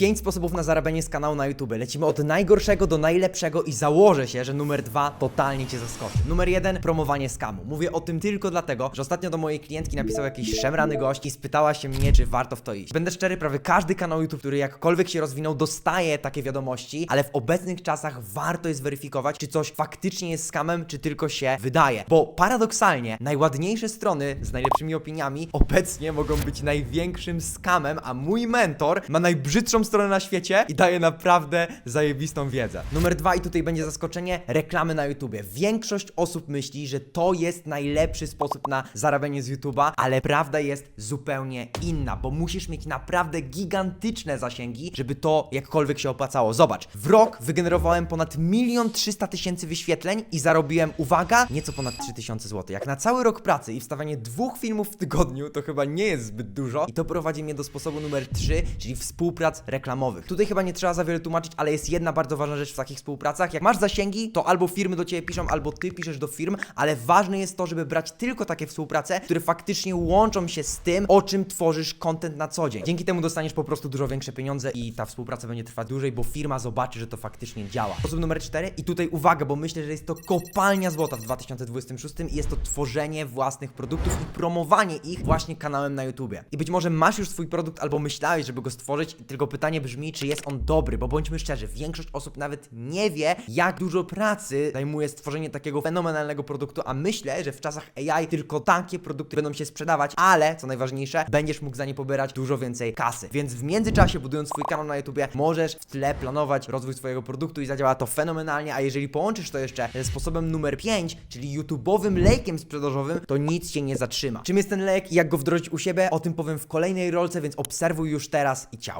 5 sposobów na zarabianie z kanału na YouTube. Lecimy od najgorszego do najlepszego i założę się, że numer 2 totalnie Cię zaskoczy. Numer 1 promowanie skamu. Mówię o tym tylko dlatego, że ostatnio do mojej klientki napisał jakiś szemrany gość i spytała się mnie, czy warto w to iść. Będę szczery, prawie każdy kanał YouTube, który jakkolwiek się rozwinął, dostaje takie wiadomości, ale w obecnych czasach warto jest weryfikować, czy coś faktycznie jest skamem, czy tylko się wydaje. Bo paradoksalnie najładniejsze strony z najlepszymi opiniami obecnie mogą być największym skamem, a mój mentor ma najbrzydszą stronę na świecie i daje naprawdę zajebistą wiedzę. Numer dwa i tutaj będzie zaskoczenie, reklamy na YouTubie. Większość osób myśli, że to jest najlepszy sposób na zarabianie z YouTube'a, ale prawda jest zupełnie inna, bo musisz mieć naprawdę gigantyczne zasięgi, żeby to jakkolwiek się opłacało. Zobacz, w rok wygenerowałem ponad milion trzysta tysięcy wyświetleń i zarobiłem, uwaga, nieco ponad 3000 zł. Jak na cały rok pracy i wstawianie dwóch filmów w tygodniu, to chyba nie jest zbyt dużo i to prowadzi mnie do sposobu numer 3, czyli współprac reklamowych. Tutaj chyba nie trzeba za wiele tłumaczyć, ale jest jedna bardzo ważna rzecz w takich współpracach. Jak masz zasięgi, to albo firmy do ciebie piszą, albo ty piszesz do firm, ale ważne jest to, żeby brać tylko takie współprace, które faktycznie łączą się z tym, o czym tworzysz content na co dzień. Dzięki temu dostaniesz po prostu dużo większe pieniądze i ta współpraca będzie trwać dłużej, bo firma zobaczy, że to faktycznie działa. Sposób numer 4 i tutaj uwaga, bo myślę, że jest to kopalnia złota w 2026 i jest to tworzenie własnych produktów i promowanie ich właśnie kanałem na YouTubie. I być może masz już swój produkt albo myślałeś, żeby go stworzyć, tylko pytanie brzmi, czy jest on dobry, bo bądźmy szczerzy, większość osób nawet nie wie, jak dużo pracy zajmuje stworzenie takiego fenomenalnego produktu, a myślę, że w czasach AI tylko takie produkty będą się sprzedawać, ale co najważniejsze, będziesz mógł za nie pobierać dużo więcej kasy. Więc w międzyczasie, budując swój kanał na YouTubie, możesz w tle planować rozwój swojego produktu i zadziała to fenomenalnie, a jeżeli połączysz to jeszcze ze sposobem numer 5, czyli YouTube'owym lejkiem sprzedażowym, to nic cię nie zatrzyma. Czym jest ten lejek i jak go wdrożyć u siebie, o tym powiem w kolejnej rolce, więc obserwuj już teraz i ciao.